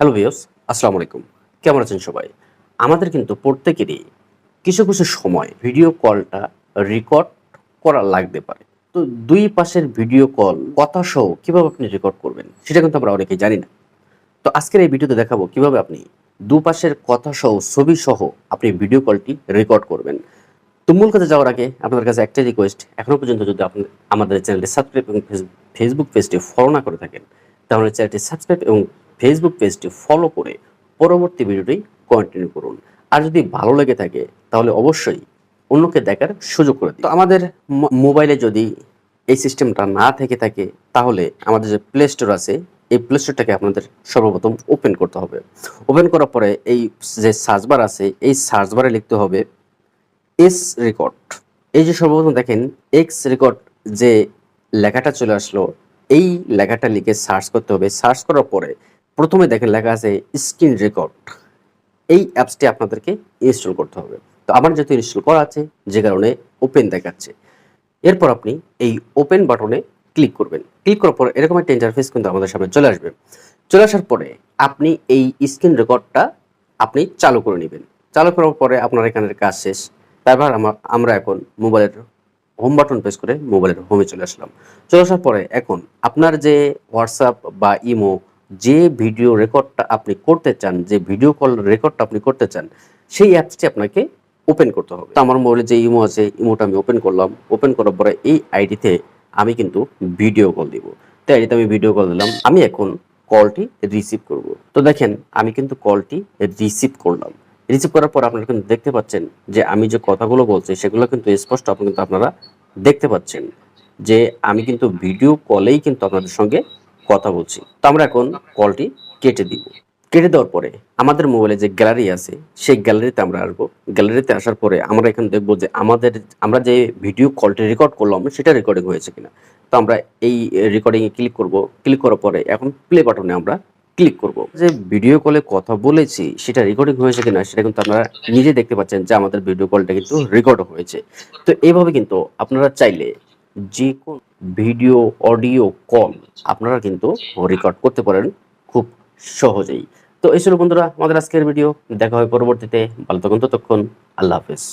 Hello views আসসালামু আলাইকুম। কেমন আছেন সবাই? আমাদের কিন্তু প্রত্যেকেরই কিছু কিছু সময় ভিডিও কলটা রেকর্ড করা লাগতে পারে। তো দুই পাশের ভিডিও কল, কথা সহ কীভাবে আপনি রেকর্ড করবেন, সেটা কিন্তু আমরা অনেকেই জানি না। তো আজকের এই ভিডিওতে দেখাবো কীভাবে আপনি দুপাশের কথা সহ, ছবি সহ আপনি ভিডিও কলটি রেকর্ড করবেন। তো মূল কাজে যাওয়ার আগে আপনাদের কাছে একটাই রিকোয়েস্ট এখনও পর্যন্ত যদি আপনি আমাদের চ্যানেলটি সাবস্ক্রাইব এবং ফেসবুক পেজটি ফলো না করে থাকেন, তাহলে চ্যানেলটি সাবস্ক্রাইব এবং ফেসবুক পেজটি ফলো করে পরবর্তী ভিডিওটি কন্টিনিউ করুন। আর যদি ভালো লেগে থাকে, তাহলে অবশ্যই অন্যকে দেখার সুযোগ করে তো আমাদের মোবাইলে যদি এই সিস্টেমটা না থেকে থাকে, তাহলে আমাদের যে প্লে স্টোর আছে, এই প্লে স্টোরটাকে আপনাদের সর্বপ্রথম ওপেন করতে হবে। ওপেন করার পরে এই যে সার্চবার আছে, এই সার্চবারে লিখতে হবে এস রেকর্ড এই যে সর্বপ্রথম দেখেন এক্স রেকর্ড যে লেখাটা চলে আসলো, এই লেখাটা লিখে সার্চ করতে হবে। সার্চ করার পরে প্রথমে দেখেন লেখা আছে স্ক্রিন রেকর্ড। এই অ্যাপসটি আপনাদেরকে ইনস্টল করতে হবে। তো আমার যেহেতু ইনস্টল করা আছে, যে কারণে ওপেন দেখাচ্ছে। এরপর আপনি এই ওপেন বাটনে ক্লিক করবেন। ক্লিক করার পর এরকম একটা ইন্টারফেস কিন্তু আমাদের সামনে চলে আসবে। চলে আসার পরে আপনি এই স্ক্রিন রেকর্ডটা আপনি চালু করে নেবেন। চালু করার পরে আপনার এখানের কাজ শেষ। তারপর আমা- আমরা এখন মোবাইলের হোম বাটন প্রেস করে মোবাইলের হোমে চলে আসলাম। চলে আসার পরে এখন আপনার যে হোয়াটসঅ্যাপ বা ইমো যে ভিডিও রেকর্ডটা আপনি করতে চান, যে ভিডিও কল রেকর্ডটা আপনি করতে চান, সেই অ্যাপসটি আপনাকে ওপেন করতে হবে। তো আমার মোবাইলে যে ইমো আছে, ইমোটা আমি ওপেন করলাম। ওপেন করার পরে এই আইডিতে আমি কিন্তু ভিডিও কল দিব। তো আইডিতে আমি ভিডিও কল দিলাম। আমি এখন কলটি রিসিভ করব। তো দেখেন, আমি কিন্তু কলটি রিসিভ করলাম। রিসিভ করার পর আপনারা কিন্তু দেখতে পাচ্ছেন যে আমি যে কথাগুলো বলছি, সেগুলো কিন্তু স্পষ্ট আপনি কিন্তু আপনারা দেখতে পাচ্ছেন। যে আমি কিন্তু ভিডিও কলেই কিন্তু আপনাদের সঙ্গে কথা বলছি। তো আমরা এখন কলটি কেটে দিব। কেটে দেওয়ার পরে আমাদের মোবাইলে যে গ্যালারি আছে, সেই গ্যালারিতে আমরা আসব। গ্যালারিতে আসার পরে আমরা এখানে দেখব যে আমাদের, আমরা যে ভিডিও কলটি রেকর্ড করলাম, সেটা রেকর্ডিং হয়েছে কিনা। তো আমরা এই রেকর্ডিংয়ে ক্লিক করব। ক্লিক করার পরে এখন প্লে বাটনে আমরা ক্লিক করব। যে ভিডিও কলে কথা বলেছি, সেটা রেকর্ডিং হয়েছে কিনা, সেটা কিন্তু আপনারা নিজে দেখতে পাচ্ছেন যে আমাদের ভিডিও কলটা কিন্তু রেকর্ড হয়েছে। তো এইভাবে কিন্তু আপনারা চাইলে যে কোন ভিডিও, অডিও কল আপনারা কিন্তু রেকর্ড করতে পারেন খুব সহজেই। তো এই ছিল বন্ধুরা, আমাদের আজকের ভিডিও দেখা হয় পরবর্তীতে। ভালো থাকুন, ততক্ষণ আল্লাহ হাফেজ।